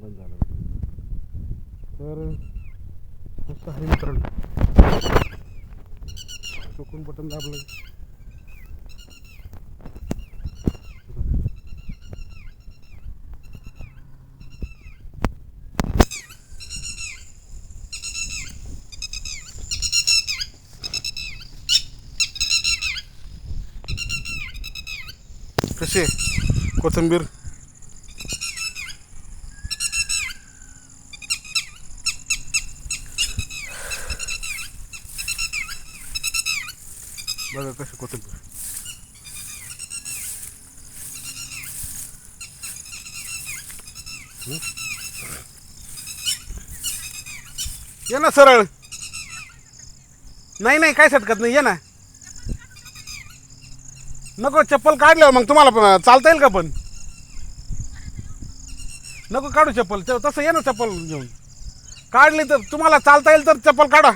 बंद झालं. तर असं आहे मित्रांनो. चुकून बटन दाबलं. कसे कोथिंबीर? बघा कशी कोथिंबीर. ये ना सरळ. नाही नाही काय सटकत नाही ये ना. नको चप्पल काढल्यावर मग तुम्हाला पण चालता येईल का पण? नको काढू चप्पल तसं ये ना चप्पल घेऊन. काढली तर तुम्हाला चालता येईल तर चप्पल काढा.